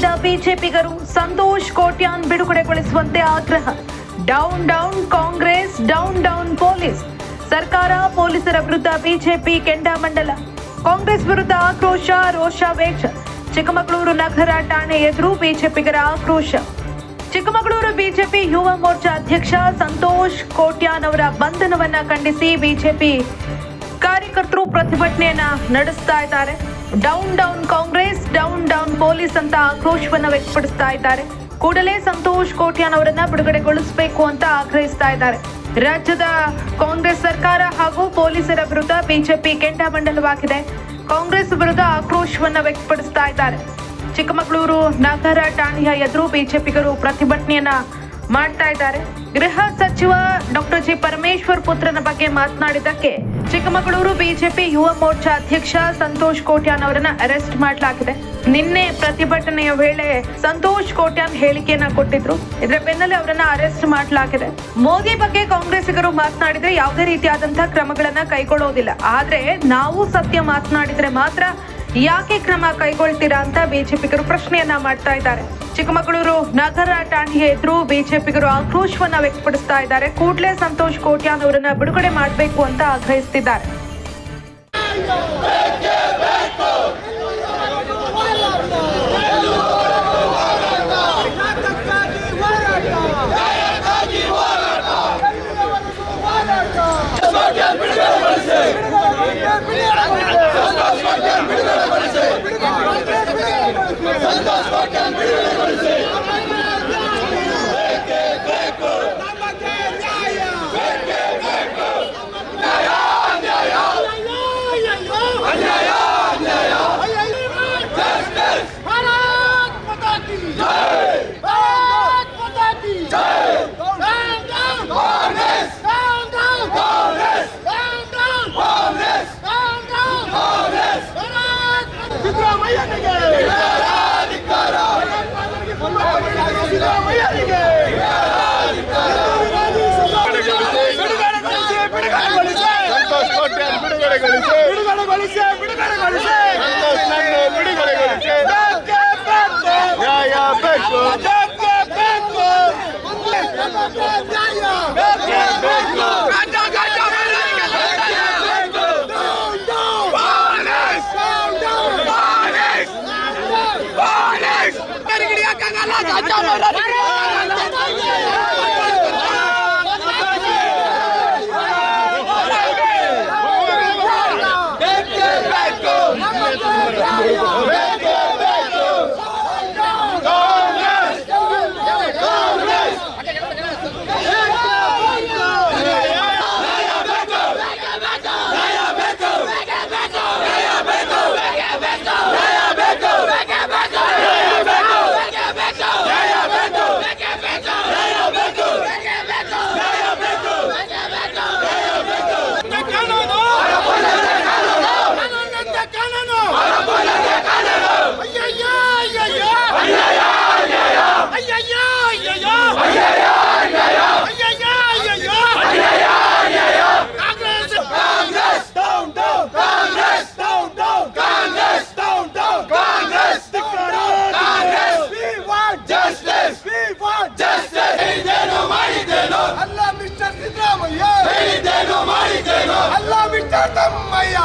ಹಾಕಿದ ಬಿಜೆಪಿಗರು ಸಂತೋಷ್ ಕೋಟ್ಯಾನ್ ಬಿಡುಗಡೆಗೊಳಿಸುವಂತೆ ಆಗ್ರಹ. Down down Congress, down down police. ಸರ್ಕಾರ ಪೊಲೀಸರ ವಿರುದ್ಧ ಬಿಜೆಪಿ ಕೆಂಡಾಮಂಡಲ. ಕಾಂಗ್ರೆಸ್ ವಿರುದ್ಧ ಆಕ್ರೋಶ ರೋಷಾವೇಶ ಚಿಕ್ಕಮಗಳೂರು ನಗರ ಠಾಣೆ ಎದುರು ಬಿಜೆಪಿಗರ ಆಕ್ರೋಶ. ಚಿಕ್ಕಮಗಳೂರು ಬಿಜೆಪಿ ಯುವ ಮೋರ್ಚಾ ಅಧ್ಯಕ್ಷ ಸಂತೋಷ್ ಕೋಟ್ಯಾನ್ ಅವರ ಬಂಧನವನ್ನ ಖಂಡಿಸಿ ಬಿಜೆಪಿ ಕಾರ್ಯಕರ್ತರು ಪ್ರತಿಭಟನೆಯನ್ನ ನಡೆಸ್ತಾ ಇದ್ದಾರೆ. ಡೌನ್ ಡೌನ್ ಕಾಂಗ್ರೆಸ್ ಪೊಲೀಸ್ ಅಂತ ಆಕ್ರೋಶವನ್ನ ವ್ಯಕ್ತಪಡಿಸ್ತಾ ಇದ್ದಾರೆ. ಕೂಡಲೇ ಸಂತೋಷ್ ಕೋಟ್ಯಾನ್ ಅವರನ್ನ ಬಿಡುಗಡೆಗೊಳಿಸಬೇಕು ಅಂತ ಆಗ್ರಹಿಸ್ತಾ ಇದ್ದಾರೆ. ರಾಜ್ಯದ ಕಾಂಗ್ರೆಸ್ ಸರ್ಕಾರ ಹಾಗೂ ಪೊಲೀಸರ ವಿರುದ್ಧ ಬಿಜೆಪಿ ಕೆಂಡಾಮಂಡಲವಾಗಿದೆ ಕಾಂಗ್ರೆಸ್ ವಿರುದ್ಧ ಆಕ್ರೋಶವನ್ನ ವ್ಯಕ್ತಪಡಿಸ್ತಾ ಇದ್ದಾರೆ. ಚಿಕ್ಕಮಗಳೂರು, ನಗರ, ಠಾಣೆಯ ಎದುರು ಬಿಜೆಪಿಗರು ಪ್ರತಿಭಟನೆಯನ್ನ ಮಾಡ್ತಾ ಇದ್ದಾರೆ. ಗೃಹ ಸಚಿವ ಡಾಕ್ಟರ್ ಜಿ ಪರಮೇಶ್ವರ್ ಪುತ್ರನ ಬಗ್ಗೆ ಮಾತನಾಡಿದ್ದಕ್ಕೆ ಚಿಕ್ಕಮಗಳೂರು ಬಿಜೆಪಿ ಯುವ ಮೋರ್ಚಾ ಅಧ್ಯಕ್ಷ ಸಂತೋಷ್ ಕೋಟ್ಯಾನ್ ಅವರನ್ನ ಅರೆಸ್ಟ್ ಮಾಡಲಾಗಿದೆ. ನಿನ್ನೆ ಪ್ರತಿಭಟನೆಯ ವೇಳೆ ಸಂತೋಷ್ ಕೋಟ್ಯಾನ್ ಹೇಳಿಕೆಯನ್ನ ಕೊಟ್ಟಿದ್ರು. ಇದರ ಬೆನ್ನಲ್ಲೇ ಅವರನ್ನ ಅರೆಸ್ಟ್ ಮಾಡಲಾಗಿದೆ. ಮೋದಿ ಬಗ್ಗೆ ಕಾಂಗ್ರೆಸ್ಸಿಗರು ಮಾತನಾಡಿದ್ರೆ ಯಾವುದೇ ರೀತಿಯಾದಂತಹ ಕ್ರಮಗಳನ್ನ ಕೈಗೊಳ್ಳೋದಿಲ್ಲ. ಆದ್ರೆ ನಾವು ಸತ್ಯ ಮಾತನಾಡಿದ್ರೆ ಮಾತ್ರ ಯಾಕೆ ಕ್ರಮ ಕೈಗೊಳ್ತೀರಾ ಅಂತ ಬಿಜೆಪಿಗರು ಪ್ರಶ್ನೆಯನ್ನ ಮಾಡ್ತಾ ಇದ್ದಾರೆ. ಚಿಕ್ಕಮಗಳೂರು ನಗರ ಠಾಣೆಯ ಎದುರು ಬಿಜೆಪಿಗರು ಆಕ್ರೋಶವನ್ನ ವ್ಯಕ್ತಪಡಿಸ್ತಾ ಇದ್ದಾರೆ. ಕೂಡಲೇ ಸಂತೋಷ್ ಕೋಟ್ಯಾನ್ ಅವರನ್ನ ಬಿಡುಗಡೆ ಮಾಡಬೇಕು ಅಂತ ಆಗ್ರಹಿಸ್ತಿದ್ದಾರೆ. ಬಿಡುಗಡೆಗೊಳಿಸಿ ಬಿಡುಗಡೆಗೊಳಿಸಿ ಸಂತೋಷ್ ನನ್ನ ಬಿಡುಗಡೆಗೊಳಿಸಿ ಬೇಕೇ ಬೇಕು ನ್ಯಾಯ ಬೇಕು ಬೇಕೇ భారతమ్మయ్యా